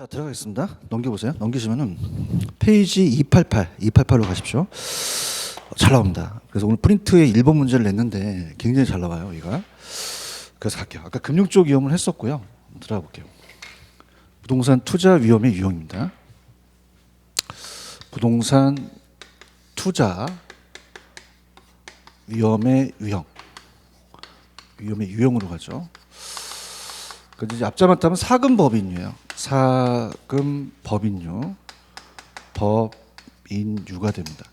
자 들어가겠습니다. 넘겨보세요. 넘기시면은 페이지 288, 288로 가십시오. 어, 잘 나옵니다. 그래서 오늘 프린트에 1번 문제를 냈는데 굉장히 잘 나와요, 이가. 그래서 갈게요. 아까 금융 쪽 위험을 했었고요. 들어가 볼게요. 부동산 투자 위험의 유형입니다. 부동산 투자 위험의 유형. 위험의 유형으로 가죠. 근데 이제 앞자만 따면 사금 법인유예요. 사금 법인유, 법인유가 됩니다.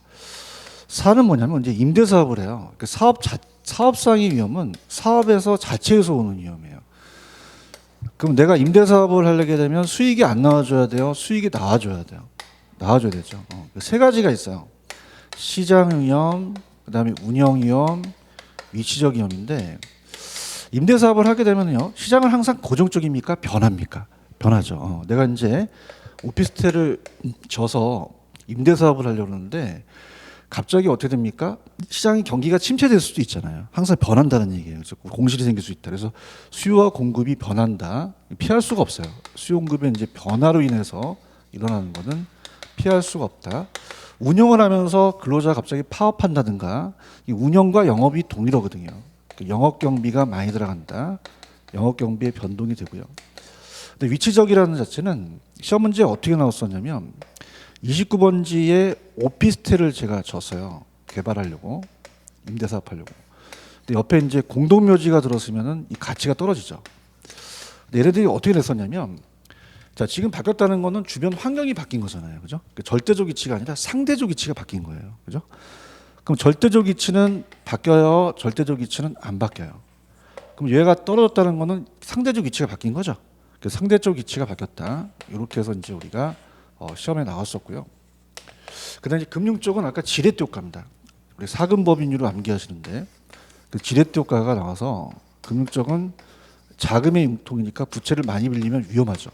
사는 뭐냐면 이제 임대 사업을 해요. 그 사업 자, 사업상의 위험은 사업에서 자체에서 오는 위험이에요. 그럼 내가 임대 사업을 하려게 되면 수익이 안 나와줘야 돼요. 수익이 나와줘야 돼요. 나와줘야 되죠. 어, 그세 가지가 있어요. 시장 위험, 그다음에 운영 위험, 위치적 위험인데 임대 사업을 하게 되면요 시장은 항상 고정적입니까 변합니까 변하죠. 어, 내가 이제 오피스텔을 져서 임대 사업을 하려고 하는데 갑자기 어떻게 됩니까? 시장이 경기가 침체될 수도 있잖아요. 항상 변한다는 얘기예요. 그래서 공실이 생길 수 있다. 그래서 수요와 공급이 변한다. 피할 수가 없어요. 수요 공급의 이제 변화로 인해서 일어나는 거는 피할 수가 없다. 운영을 하면서 근로자가 갑자기 파업한다든가 이 운영과 영업이 동일하거든요. 그 영업 경비가 많이 들어간다. 영업 경비의 변동이 되고요. 근데 위치적이라는 자체는 시험 문제 에 어떻게 나왔었냐면 29번지에 오피스텔을 제가 줬어요. 개발하려고 임대 사업 하려고. 근데 옆에 이제 공동묘지가 들었으면은 이 가치가 떨어지죠. 근데 얘네들이 어떻게 냈었냐면 자 지금 바뀌었다는 거는 주변 환경이 바뀐 거잖아요, 그죠? 그 절대적 위치가 아니라 상대적 위치가 바뀐 거예요, 그죠? 그럼 절대적 위치는 바뀌어요. 절대적 위치는 안 바뀌어요. 그럼 얘가 떨어졌다는 거는 상대적 위치가 바뀐 거죠. 그 상대적 위치가 바뀌었다. 이렇게 해서 이제 우리가 어, 시험에 나왔었고요. 그다음에 금융 쪽은 아까 지렛대 효과입니다. 우리 사금 법인율을 암기하시는데 그 지렛대 효과가 나와서 금융 쪽은 자금의 융통이니까 부채를 많이 빌리면 위험하죠.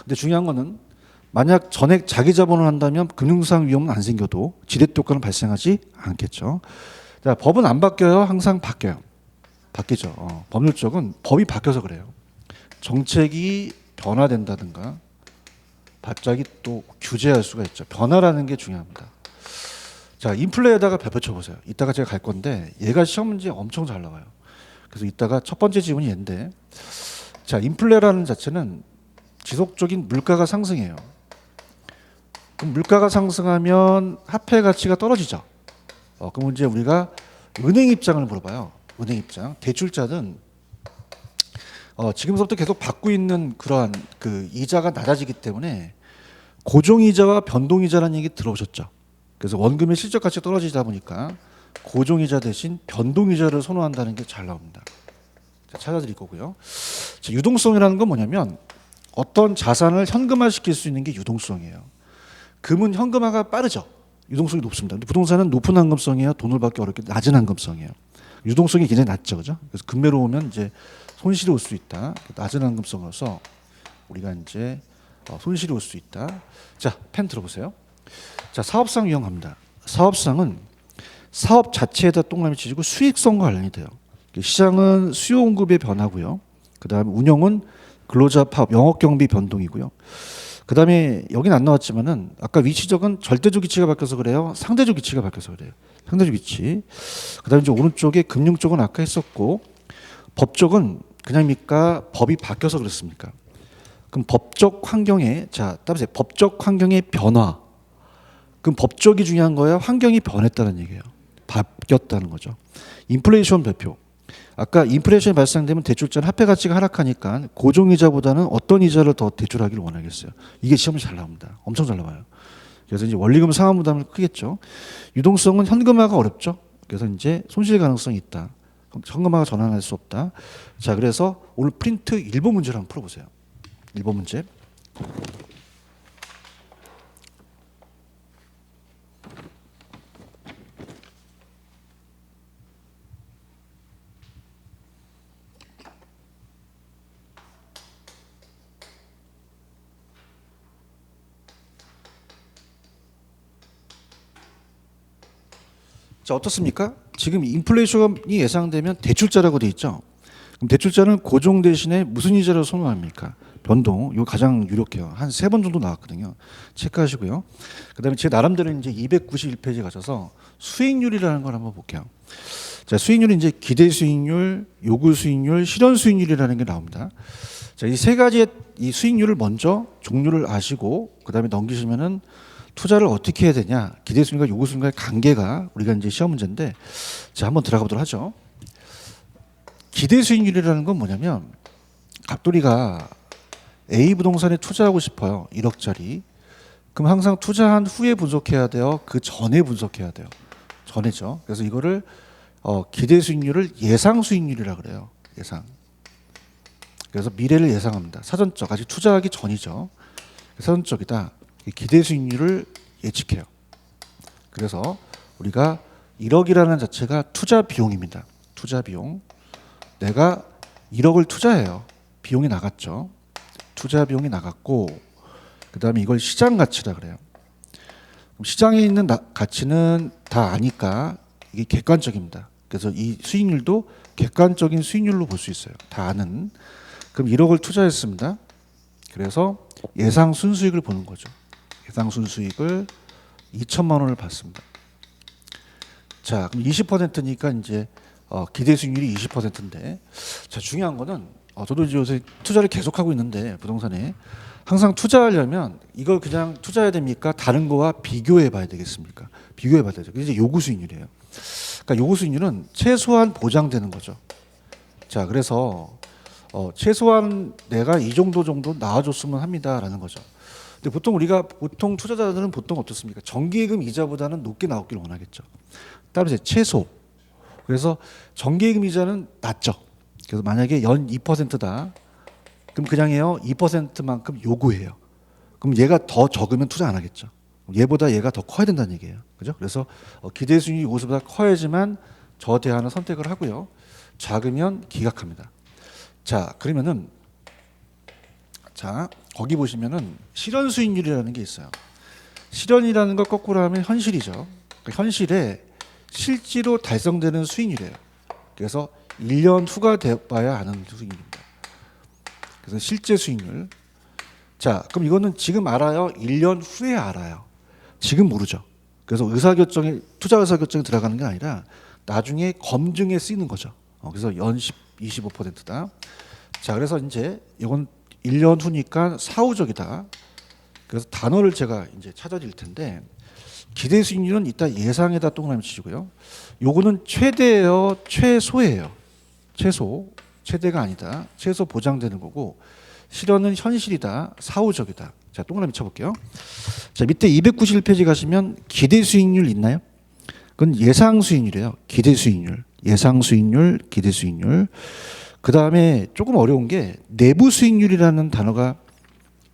근데 중요한 거는 만약 전액 자기 자본을 한다면 금융상 위험은 안 생겨도 지렛대 효과는 발생하지 않겠죠. 자, 법은 안 바뀌어요. 항상 바뀌어요. 바뀌죠. 어, 법률 쪽은 법이 바뀌어서 그래요. 정책이 변화된다든가 갑자기 또 규제할 수가 있죠. 변화라는 게 중요합니다. 자, 인플레에다가 벼벼쳐 보세요. 이따가 제가 갈 건데 얘가 시험 문제 엄청 잘 나와요. 그래서 이따가 첫 번째 지문이 얘인데 자, 인플레라는 자체는 지속적인 물가가 상승해요. 그럼 물가가 상승하면 화폐 가치가 떨어지죠. 어, 그럼 이제 우리가 은행 입장을 물어봐요. 은행 입장. 대출자는 어, 지금부터 계속 받고 있는 그러한 그 이자가 낮아지기 때문에 고정 이자와 변동 이자라는 얘기 들어보셨죠? 그래서 원금의 실적 가치가 떨어지다 보니까 고정 이자 대신 변동 이자를 선호한다는 게 잘 나옵니다. 자, 찾아드릴 거고요. 자, 유동성이라는 건 뭐냐면 어떤 자산을 현금화 시킬 수 있는 게 유동성이에요. 금은 현금화가 빠르죠. 유동성이 높습니다. 근데 부동산은 높은 한금성이에요. 돈을 받기 어렵게 낮은 한금성이에요. 유동성이 굉장히 낮죠, 그죠? 그래서 금매로 오면 이제 손실이 올 수 있다. 낮은 한금성으로서 우리가 이제 어, 손실이 올 수 있다. 자, 펜 들어보세요. 자, 사업상 유형합니다. 사업상은 사업 자체에다 동그라미 치고 수익성과 관련이 돼요. 시장은 수요 공급의 변화고요. 그다음에 운영은 근로자 파업, 영업 경비 변동이고요. 그다음에 여기는 안 나왔지만은 아까 위치적은 절대적 위치가 바뀌어서 그래요. 상대적 위치가 바뀌어서 그래요. 상대적 위치. 그다음에 이제 오른쪽에 금융 쪽은 아까 했었고 법적은 그냥입니까? 법이 바뀌어서 그렇습니까? 그럼 법적 환경에 자 따라서 법적 환경의 변화. 그럼 법적이 중요한 거야? 환경이 변했다는 얘기예요. 바뀌었다는 거죠. 인플레이션 발표. 아까 인플레이션이 발생되면 대출자는 화폐 가치가 하락하니까 고정 이자보다는 어떤 이자를 더 대출하기를 원하겠어요. 이게 시험에 잘 나옵니다. 엄청 잘 나와요. 그래서 이제 원리금 상환 부담을 크겠죠. 유동성은 현금화가 어렵죠. 그래서 이제 손실 가능성이 있다. 현금화가 전환할 수 없다. 자, 그래서 오늘 프린트 1번 문제를 한번 풀어보세요. 1번 문제. 자 어떻습니까? 지금 인플레이션이 예상되면 대출자라고 돼 있죠. 그럼 대출자는 고정 대신에 무슨 이자를 선호합니까? 변동 이거 가장 유력해요. 한 세 번 정도 나왔거든요. 체크하시고요. 그다음에 제 나름대로 이제 291페이지 가셔서 수익률이라는 걸 한번 볼게요. 자, 수익률은 이제 기대 수익률, 요구 수익률, 실현 수익률이라는 게 나옵니다. 자, 이 세 가지의 이 수익률을 먼저 종류를 아시고 그다음에 넘기시면은 투자를 어떻게 해야 되냐, 기대 수익률과 요구 수익률과의 관계가 우리가 이제 시험 문제인데 자, 한번 들어가 보도록 하죠. 기대 수익률이라는 건 뭐냐면 갑돌이가 A 부동산에 투자하고 싶어요. 1억짜리. 그럼 항상 투자한 후에 분석해야 돼요. 그 전에 분석해야 돼요. 전에죠. 그래서 이거를 어, 기대 수익률을 예상 수익률이라 그래요. 예상. 그래서 미래를 예상합니다. 사전적 아직 투자하기 전이죠. 사전적이다. 이 기대 수익률을 예측해요. 그래서 우리가 1억이라는 자체가 투자 비용입니다. 투자 비용. 내가 1억을 투자해요. 비용이 나갔죠. 투자 비용이 나갔고 그다음에 이걸 시장 가치라 그래요. 시장에 있는 나- 가치는 다 아니까 이게 객관적입니다. 그래서 이 수익률도 객관적인 수익률로 볼 수 있어요. 다 아는. 그럼 1억을 투자했습니다. 그래서 예상 순수익을 보는 거죠. 예상 순수익을 2천만 원을 받습니다. 자, 그럼 20%니까 이제 어, 기대 수익률이 20%인데 자 중요한 거는 어, 저도 이제 요새 투자를 계속하고 있는데 부동산에 항상 투자하려면 이걸 그냥 투자해야 됩니까? 다른 거와 비교해 봐야 되겠습니까? 비교해 봐야 되죠. 이제 요구 수익률이에요. 그러니까 요구 수익률은 최소한 보장되는 거죠. 자, 그래서 어, 최소한 내가 이 정도 정도 나와줬으면 합니다라는 거죠. 근데 보통 우리가 보통 투자자들은 보통 어떻습니까? 정기예금 이자보다는 높게 나오기를 원하겠죠. 따라서 최소. 그래서 정기예금 이자는 낮죠. 그래서 만약에 연 2%다. 그럼 그냥 해요. 2%만큼 요구해요. 그럼 얘가 더 적으면 투자 안 하겠죠. 얘보다 얘가 더 커야 된다는 얘기예요. 그죠? 그래서 어, 기대 수익이 요구보다 커야지만 저 대안을 선택을 하고요. 작으면 기각합니다. 자, 그러면은 자, 거기 보시면은 실현 수익률이라는 게 있어요. 실현이라는 걸 거꾸로 하면 현실이죠. 그 현실에 실제로 달성되는 수익률이에요. 그래서 1년 후가 돼봐야 아는 수익률입니다. 그래서 실제 수익률. 자, 그럼 이거는 지금 알아요? 1년 후에 알아요. 지금 모르죠. 그래서 의사결정에 투자 의사결정에 들어가는 게 아니라 나중에 검증에 쓰이는 거죠. 어, 그래서 연 10, 25%다. 자, 그래서 이제 이건 1년 후니까 사후적이다. 그래서 단어를 제가 이제 찾아드릴 텐데 기대 수익률은 이따 예상에다 동그라미 치시고요. 요거는 최대예요, 최소예요. 최소, 최대가 아니다. 최소 보장되는 거고 실현은 현실이다, 사후적이다. 자, 동그라미 쳐볼게요. 자, 밑에 291페이지 가시면 기대 수익률 있나요? 그건 예상 수익률이에요. 기대 수익률, 예상 수익률, 기대 수익률. 그 다음에 조금 어려운 게 내부 수익률이라는 단어가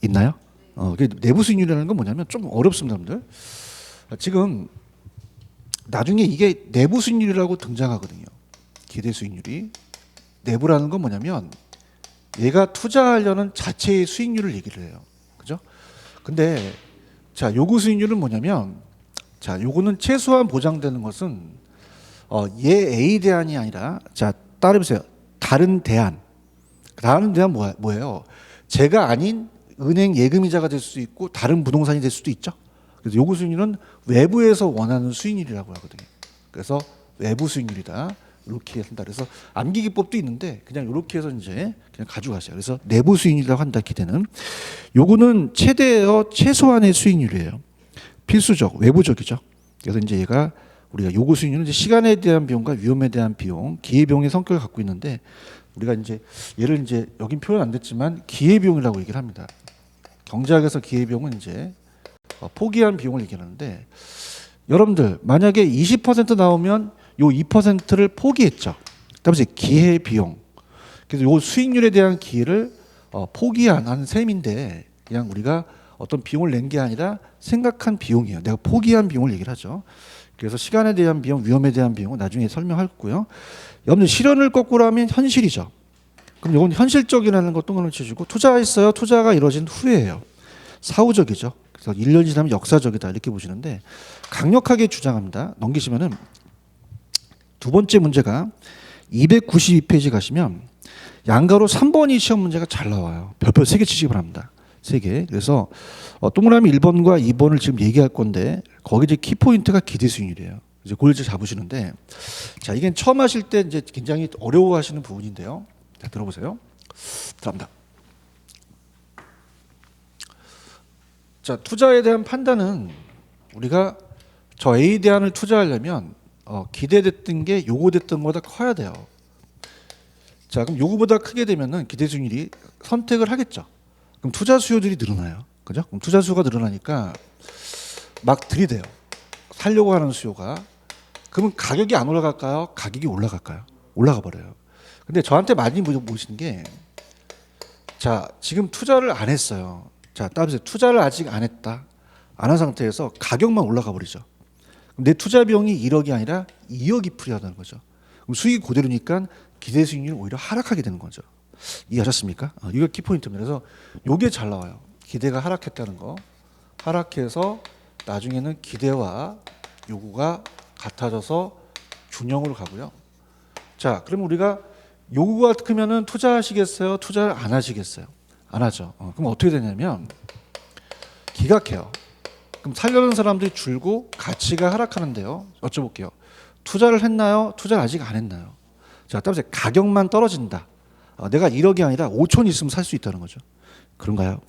있나요? 어, 그 내부 수익률이라는 건 뭐냐면 좀 어렵습니다, 여러분들. 지금 나중에 이게 내부 수익률이라고 등장하거든요. 기대 수익률이 내부라는 건 뭐냐면 얘가 투자하려는 자체의 수익률을 얘기를 해요. 그죠? 근데 자, 요구 수익률은 뭐냐면 자, 요거는 최소한 보장되는 것은 어, 얘 A 대안이 아니라 자, 따라해보세요. 다른 대안. 다른 대안 뭐, 뭐예요? 제가 아닌 은행 예금이자가 될 수 있고 다른 부동산이 될 수도 있죠. 그래서 요구 수익률은 외부에서 원하는 수익률이라고 하거든요. 그래서 외부 수익률이다. 이렇게 한다. 그래서 암기 기법도 있는데 그냥 이렇게 해서 이제 그냥 가져가세요. 그래서 내부 수익률이라고 한다. 기대는 요거는 최대여 최소한의 수익률이에요. 필수적, 외부적이죠. 그래서 이제 얘가 우리가 요구 수익률은 이제 시간에 대한 비용과 위험에 대한 비용, 기회 비용의 성격을 갖고 있는데 우리가 이제 얘를 이제 여긴 표현 안 됐지만 기회 비용이라고 얘기를 합니다. 경제학에서 기회 비용은 이제 어, 포기한 비용을 얘기하는데 여러분들 만약에 20% 나오면 요 2%를 포기했죠. 그다음에 기회 비용. 그래서 요 수익률에 대한 기회를 어, 포기한 한 셈인데 그냥 우리가 어떤 비용을 낸 게 아니라 생각한 비용이에요. 내가 포기한 비용을 얘기를 하죠. 그래서 시간에 대한 비용, 위험에 대한 비용은 나중에 설명할 거고요. 여러분들 실현을 거꾸로 하면 현실이죠. 그럼 이건 현실적이라는 거 동그라미 쳐주고 투자했어요. 투자가 이루어진 후에예요. 사후적이죠. 그래서 1년 지나면 역사적이다 이렇게 보시는데 강력하게 주장합니다. 넘기시면은 두 번째 문제가 292페이지 가시면 양가로 3번이 시험 문제가 잘 나와요. 별표 3개 치시기 바랍니다. 3개. 그래서 어, 동그라미 1번과 2번을 지금 얘기할 건데 거기 이제 키포인트가 기대 수익률이에요. 이제 이제 잡으시는데 자, 이게 처음 하실 때 이제 굉장히 어려워 하시는 부분인데요. 자, 들어보세요. 들어갑니다. 자, 투자에 대한 판단은 우리가 저 A 대안을 투자하려면 어, 기대됐던 게 요구됐던 것보다 커야 돼요. 자, 그럼 요구보다 크게 되면은 기대 수익률이 선택을 하겠죠. 그럼 투자 수요들이 늘어나요. 그죠? 그럼 투자 수요가 늘어나니까 막 들이대요. 살려고 하는 수요가. 그러면 가격이 안 올라갈까요? 가격이 올라갈까요? 올라가 버려요. 근데 저한테 많이 물어보시는 게 자, 지금 투자를 안 했어요. 자, 따라서 투자를 아직 안 했다. 안 한 상태에서 가격만 올라가 버리죠. 내 투자 비용이 1억이 아니라 2억이 필요하다는 거죠. 그럼 수익이 그대로니까 기대 수익률이 오히려 하락하게 되는 거죠. 이해하셨습니까? 어, 이거 키포인트입니다. 그래서 요게 잘 나와요. 기대가 하락했다는 거. 하락해서 나중에는 기대와 요구가 같아져서 균형으로 가고요. 자, 그럼 우리가 요구가 크면은 투자하시겠어요? 투자를 안 하시겠어요? 안 하죠. 어, 그럼 어떻게 되냐면 기각해요. 그럼 살려는 사람들이 줄고 가치가 하락하는데요. 여쭤볼게요. 투자를 했나요? 투자를 아직 안 했나요? 자, 따라서 가격만 떨어진다. 어, 내가 1억이 아니라 5천 있으면 살 수 있다는 거죠. 그런가요?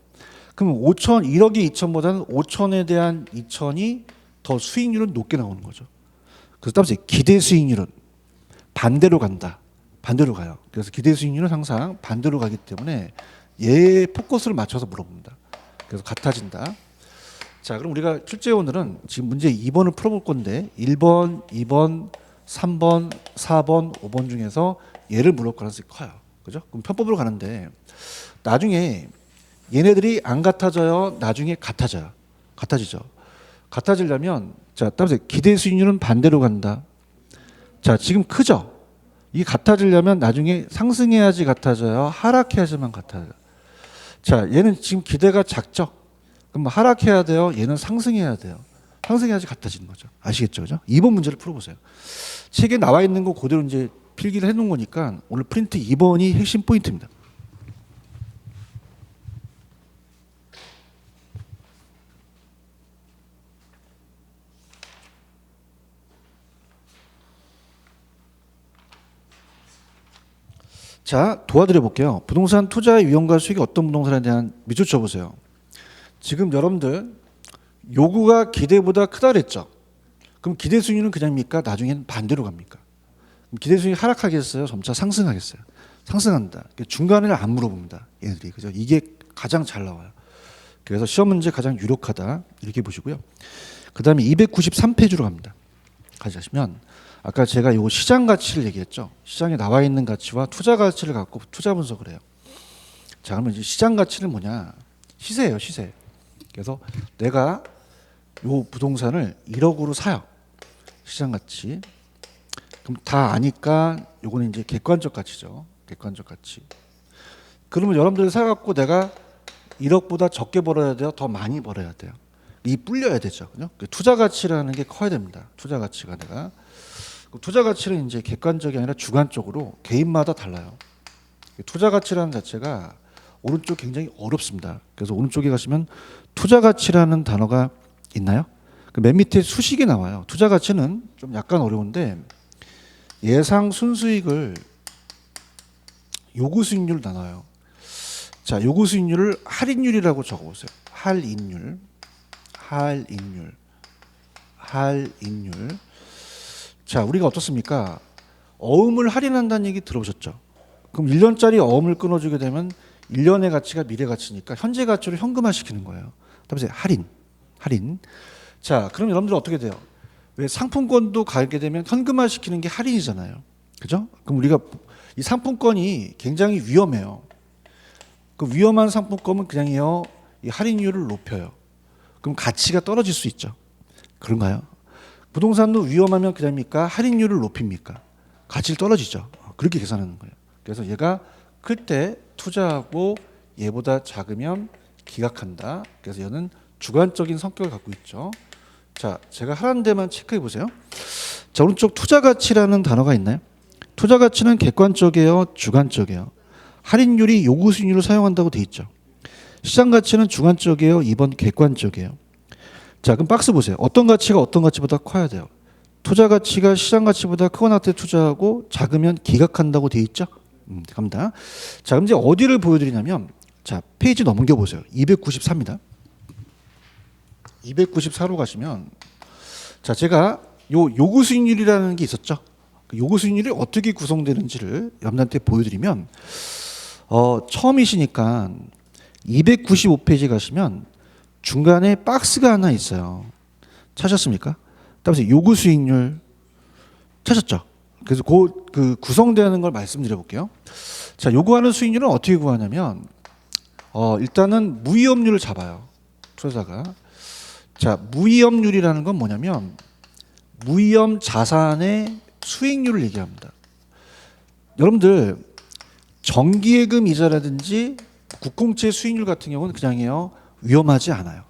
그럼 5천, 1억이 2천보다는 5천에 대한 2천이 더 수익률은 높게 나오는 거죠. 그래서 따라서 기대 수익률은 반대로 간다. 반대로 가요. 그래서 기대 수익률은 항상 반대로 가기 때문에 얘 포커스를 맞춰서 물어봅니다. 그래서 같아진다. 자, 그럼 우리가 출제 오늘은 지금 문제 2번을 풀어볼 건데 1번, 2번, 3번, 4번, 5번 중에서 얘를 물을 가능성이 커요. 그죠? 그럼 편법으로 가는데 나중에 얘네들이 안 같아져요. 나중에 같아져요. 같아지죠. 같아지려면 자, 따라서 기대 수익률은 반대로 간다. 자, 지금 크죠? 이게 같아지려면 나중에 상승해야지 같아져요. 하락해야지만 같아져요. 자, 얘는 지금 기대가 작죠? 그럼 하락해야 돼요. 얘는 상승해야 돼요. 상승해야지 같아지는 거죠. 아시겠죠? 그죠? 2번 문제를 풀어보세요. 책에 나와 있는 거 그대로 이제 필기를 해놓은 거니까 오늘 프린트 2번이 핵심 포인트입니다. 자, 도와드려 볼게요. 부동산 투자의 위험과 수익이 어떤 부동산에 대한 밑줄 쳐보세요. 지금 여러분들 요구가 기대보다 크다 그랬죠. 그럼 기대 수익률은 그냥입니까? 나중엔 반대로 갑니까? 기대 수익이 하락하겠어요? 점차 상승하겠어요? 상승한다. 중간을 안 물어봅니다. 얘네들이 그죠? 이게 가장 잘 나와요. 그래서 시험 문제 가장 유력하다 이렇게 보시고요. 그다음에 293페이지로 갑니다. 가시면 아까 제가 요 시장 가치를 얘기했죠. 시장에 나와 있는 가치와 투자 가치를 갖고 투자 분석을 해요. 자, 그러면 이제 시장 가치는 뭐냐? 시세예요, 시세. 그래서 내가 요 부동산을 1억으로 사요. 시장 가치. 그럼 다 아니까 요거는 이제 객관적 가치죠. 객관적 가치. 그러면 여러분들 사갖고 내가 1억보다 적게 벌어야 돼요? 더 많이 벌어야 돼요? 이 불려야 되죠. 그죠? 그 투자 가치라는 게 커야 됩니다. 투자 가치가 내가. 그 투자 가치는 이제 객관적이 아니라 주관적으로 개인마다 달라요. 투자 가치라는 자체가 오른쪽 굉장히 어렵습니다. 그래서 오른쪽에 가시면 투자 가치라는 단어가 있나요? 그맨 밑에 수식이 나와요. 투자 가치는 좀 약간 어려운데 예상 순수익을 요구 수익률 나눠요. 자, 요구 수익률을 할인율이라고 적어보세요. 할인율, 할인율, 할인율. 자, 우리가 어떻습니까? 어음을 할인한다는 얘기 들어보셨죠? 그럼 1년짜리 어음을 끊어주게 되면 1년의 가치가 미래 가치니까 현재 가치를 현금화 시키는 거예요. 그다음에 할인, 할인. 자, 그럼 여러분들 어떻게 돼요? 왜 상품권도 가게 되면 현금화 시키는 게 할인이잖아요. 그죠? 그럼 우리가 이 상품권이 굉장히 위험해요. 그 위험한 상품권은 그냥요 이 할인율을 높여요. 그럼 가치가 떨어질 수 있죠. 그런가요? 부동산도 위험하면 그냥입니까? 할인율을 높입니까? 가치를 떨어지죠. 그렇게 계산하는 거예요. 그래서 얘가 클 때 투자하고 얘보다 작으면 기각한다. 그래서 얘는 주관적인 성격을 갖고 있죠. 자, 제가 하라는 데만 체크해 보세요. 자, 오른쪽 투자 가치라는 단어가 있나요? 투자 가치는 객관적이에요, 주관적이에요. 할인율이 요구 수익률을 사용한다고 돼 있죠. 시장 가치는 주관적이에요. 2번 객관적이에요. 자, 그럼 박스 보세요. 어떤 가치가 어떤 가치보다 커야 돼요. 투자 가치가 시장 가치보다 크거나 때 투자하고 작으면 기각한다고 돼 있죠. 음, 갑니다. 자, 그럼 이제 어디를 보여드리냐면, 자, 페이지 넘겨 보세요. 294입니다. 294로 가시면, 자, 제가 요 요구 수익률이라는 게 있었죠. 그 요구 수익률이 어떻게 구성되는지를 여러분한테 보여드리면, 어, 처음이시니까 295페이지 가시면 중간에 박스가 하나 있어요. 찾았습니까? 따라서 요구 수익률 찾았죠? 그래서 그, 그 구성되는 걸 말씀드려 볼게요. 자, 요구하는 수익률은 어떻게 구하냐면 어, 일단은 무위험률을 잡아요. 투자자가. 자, 무위험률이라는 건 뭐냐면 무위험 자산의 수익률을 얘기합니다. 여러분들 정기예금 이자라든지 국공채 수익률 같은 경우는 그냥이요 위험하지 않아요.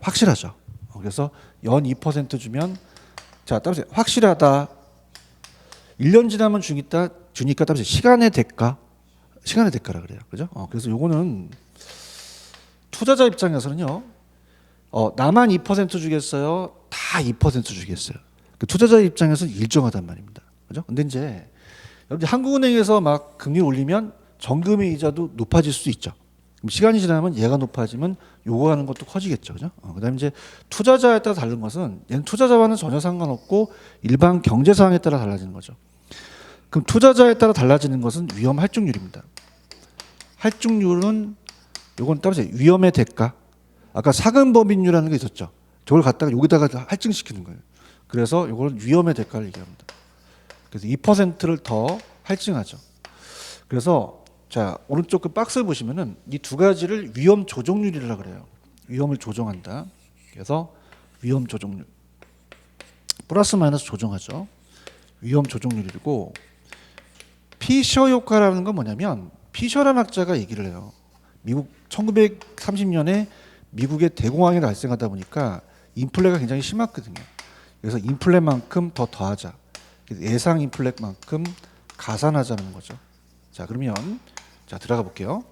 확실하죠. 어, 그래서 연 2% 주면 자 따라서 확실하다. 1년 지나면 주니까 주니까 따라서 시간의 대가 시간의 대가라 그래요. 그죠? 어, 그래서 요거는 투자자 입장에서는요. 어, 나만 2% 주겠어요. 다 2% 주겠어요. 그 투자자 입장에서는 일정하단 말입니다. 그죠? 근데 이제 여러분 한국은행에서 막 금리 올리면 정금의 이자도 높아질 수도 있죠. 그럼 시간이 지나면 얘가 높아지면 요구하는 것도 커지겠죠. 그죠? 어, 그다음에 이제 투자자에 따라 다른 것은 얘는 투자자와는 전혀 상관없고 일반 경제 상황에 따라 달라지는 거죠. 그럼 투자자에 따라 달라지는 것은 위험 할증률입니다. 할증률은 요건 따라서 위험의 대가. 아까 사금 법인율이라는 게 있었죠. 저걸 갖다가 여기다가 할증시키는 거예요. 그래서 요걸 위험의 대가를 얘기합니다. 그래서 2%를 더 할증하죠. 그래서 자 오른쪽 그 박스 보시면은 이 두 가지를 위험 조정률이라 그래요. 위험을 조정한다. 그래서 위험 조정률 플러스 마이너스 조정하죠. 위험 조정률이고 피셔 효과라는 건 뭐냐면 피셔라는 학자가 얘기를 해요. 미국 1930년에 미국의 대공황이 발생하다 보니까 인플레가 굉장히 심했거든요. 그래서 인플레만큼 더 더하자. 예상 인플레만큼 가산하자는 거죠. 자 그러면 자 들어가 볼게요.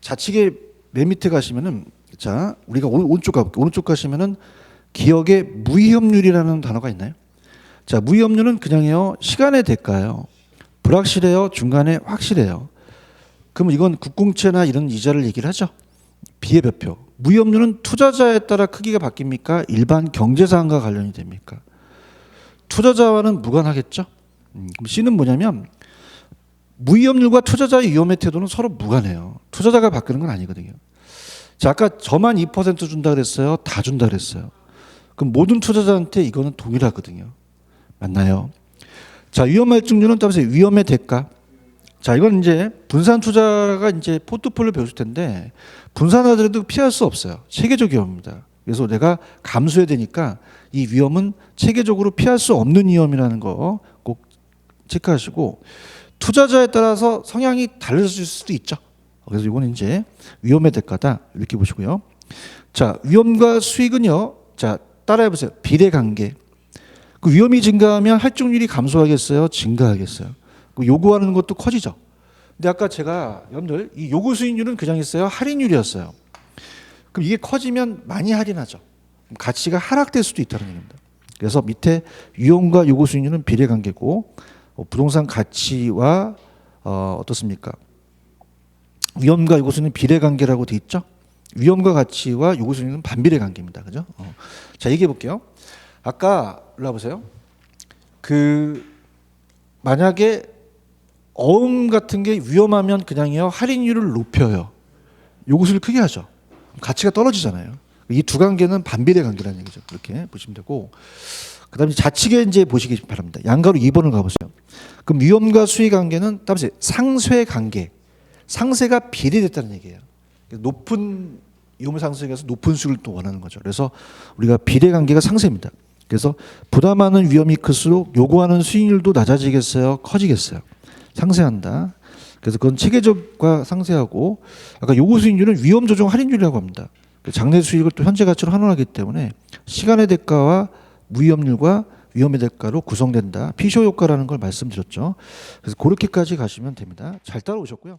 좌측에 맨 밑에 가시면은 자 우리가 오른, 오른쪽 가 볼게요. 오른쪽 가시면은 기억에 무위험률이라는 단어가 있나요? 자 무위험률은 그냥요 시간의 대가예요. 불확실해요. 중간에 확실해요. 그러면 이건 국공채나 이런 이자를 얘기를 하죠. 비례배표. 무위험률은 투자자에 따라 크기가 바뀝니까? 일반 경제사항과 관련이 됩니까? 투자자와는 무관하겠죠. 음, C는 뭐냐면 무위험률과 투자자의 위험의 태도는 서로 무관해요. 투자자가 바꾸는 건 아니거든요. 자, 아까 저만 2% 준다 그랬어요. 다 준다 그랬어요. 그럼 모든 투자자한테 이거는 동일하거든요. 맞나요? 자, 위험 할증률은 따라서 위험의 대가. 자, 이건 이제 분산 투자가 이제 포트폴리오 배우실 텐데 분산하더라도 피할 수 없어요. 체계적 위험입니다. 그래서 내가 감수해야 되니까 이 위험은 체계적으로 피할 수 없는 위험이라는 거 꼭 체크하시고 투자자에 따라서 성향이 달라질 수도 있죠. 그래서 이거는 이제 위험의 대가다 이렇게 보시고요. 자 위험과 수익은요. 자 따라해 보세요. 비례 관계. 그 위험이 증가하면 할증률이 감소하겠어요. 증가하겠어요. 그 요구하는 것도 커지죠. 근데 아까 제가 여러분들 이 요구 수익률은 그냥 있어요. 할인율이었어요. 그럼 이게 커지면 많이 할인하죠. 가치가 하락될 수도 있다는 얘기입니다. 그래서 밑에 위험과 요구 수익률은 비례 관계고 어, 부동산 가치와 어, 어떻습니까? 위험과 요구 수익률은 비례 관계라고 돼 있죠. 위험과 가치와 요구 수익률은 반비례 관계입니다. 그죠? 어. 자, 얘기해 볼게요. 아까 올라 보세요. 그 만약에 어음 같은 게 위험하면 그냥요 할인율을 높여요. 요구수를 크게 하죠. 가치가 떨어지잖아요. 이 두 관계는 반비례 관계라는 얘기죠. 그렇게 보시면 되고 그다음에 좌측에 이제 보시기 바랍니다. 양가로 2번을 가보세요. 그럼 위험과 수익 관계는 따라서 상쇄 관계, 상세가 비례됐다는 얘기예요. 높은 위험 상승에서 높은 수익을 또 원하는 거죠. 그래서 우리가 비례 관계가 상세입니다. 그래서 부담하는 위험이 클수록 요구하는 수익률도 낮아지겠어요, 커지겠어요. 상세한다. 그래서 그건 체계적과 상세하고 아까 요구 수익률은 위험 조정 할인율이라고 합니다. 그 장래 수익을 또 현재 가치로 환원하기 때문에 시간의 대가와 무위험률과 위험의 대가로 구성된다. 피쇼 효과라는 걸 말씀드렸죠. 그래서 그렇게까지 가시면 됩니다. 잘 따라오셨고요.